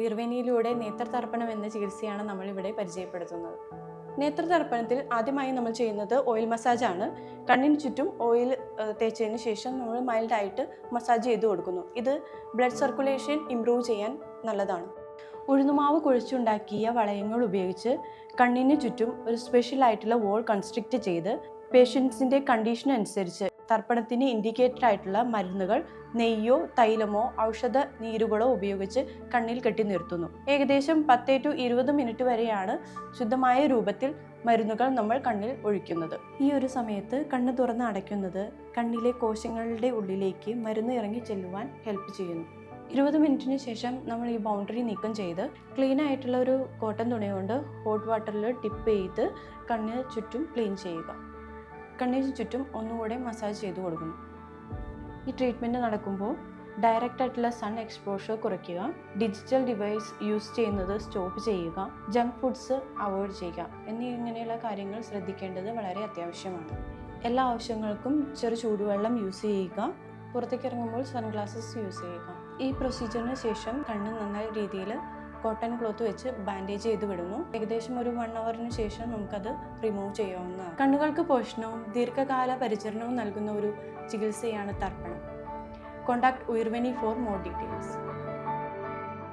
ഉയർവേനിയിലൂടെ നേത്രതർപ്പണം എന്ന ചികിത്സയാണ് നമ്മൾ ഇവിടെ പരിചയപ്പെടുത്തുന്നത്. നേത്രതർപ്പണത്തിൽ ആദ്യമായി നമ്മൾ ചെയ്യുന്നത് ഓയിൽ മസാജാണ് കണ്ണിന് ചുറ്റും ഓയിൽ തേച്ചതിന് ശേഷം നമ്മൾ മൈൽഡായിട്ട് മസാജ് ചെയ്ത് കൊടുക്കുന്നു. ഇത് ബ്ലഡ് സർക്കുലേഷൻ ഇംപ്രൂവ് ചെയ്യാൻ നല്ലതാണ്. ഉഴുന്നുമാവ് കുഴിച്ചുണ്ടാക്കിയ വളയങ്ങൾ ഉപയോഗിച്ച് കണ്ണിന് ചുറ്റും ഒരു സ്പെഷ്യൽ ആയിട്ടുള്ള വോൾ കൺസ്ട്രിക്റ്റ് ചെയ്ത് പേഷ്യൻസിന്റെ കണ്ടീഷൻ അനുസരിച്ച് തർപ്പണത്തിന് ഇൻഡിക്കേറ്റഡ് ആയിട്ടുള്ള മരുന്നുകൾ നെയ്യോ തൈലമോ ഔഷധ നീരുകളോ ഉപയോഗിച്ച് കണ്ണിൽ കെട്ടി നിർത്തുന്നു. ഏകദേശം പത്തേ ടു ഇരുപത് മിനിറ്റ് വരെയാണ് ശുദ്ധമായ രൂപത്തിൽ മരുന്നുകൾ നമ്മൾ കണ്ണിൽ ഒഴിക്കുന്നത്. ഈ ഒരു സമയത്ത് കണ്ണ് തുറന്ന് അടയ്ക്കുന്നത് കണ്ണിലെ കോശങ്ങളുടെ ഉള്ളിലേക്ക് മരുന്ന് ഇറങ്ങി ചെല്ലുവാൻ ഹെൽപ്പ് ചെയ്യുന്നു. ഇരുപത് മിനിറ്റിന് ശേഷം നമ്മൾ ഈ ബൗണ്ടറി നീക്കം ചെയ്ത് ക്ലീൻ ആയിട്ടുള്ള ഒരു കോട്ടൺ തുണി കൊണ്ട് ഹോട്ട് വാട്ടറിൽ ടിപ്പ് ചെയ്ത് കണ്ണിന് ചുറ്റും ക്ലീൻ ചെയ്യുക. കണ്ണിന് ചുറ്റും ഒന്നുകൂടെ മസാജ് ചെയ്തു കൊടുക്കുന്നു. ഈ ട്രീറ്റ്മെന്റ് നടക്കുമ്പോൾ ഡയറക്റ്റ് ആയിട്ടുള്ള സൺ എക്സ്പോഷർ കുറയ്ക്കുക ഡിജിറ്റൽ ഡിവൈസ് യൂസ് ചെയ്യുന്നത് സ്റ്റോപ്പ് ചെയ്യുക ജങ്ക് ഫുഡ്സ് അവോയ്ഡ് ചെയ്യുക എന്നീ ഇങ്ങനെയുള്ള കാര്യങ്ങൾ ശ്രദ്ധിക്കേണ്ടത് വളരെ അത്യാവശ്യമാണ്. എല്ലാ ആവശ്യങ്ങൾക്കും ചെറു ചൂടുവെള്ളം യൂസ് ചെയ്യുക പുറത്തേക്ക് ഇറങ്ങുമ്പോൾ സൺഗ്ലാസസ് യൂസ് ചെയ്യുക. ഈ പ്രൊസീജിയറിന് ശേഷം കണ്ണ് നന്നായ രീതിയിൽ കോട്ടൺ ക്ലോത്ത് വെച്ച് ബാൻഡേജ് ചെയ്ത് വിടുന്നു. ഏകദേശം ഒരു വൺ അവറിന് ശേഷം നമുക്കത് റിമൂവ് ചെയ്യാവുന്നതാണ്. കണ്ണുകൾക്ക് പോഷണവും ദീർഘകാല പരിചരണവും നൽകുന്ന ഒരു ചികിത്സയാണ് തർപ്പണം. കോണ്ടാക്ട് ഉയർവനി ഫോർ മോർ ഡീറ്റെയിൽസ്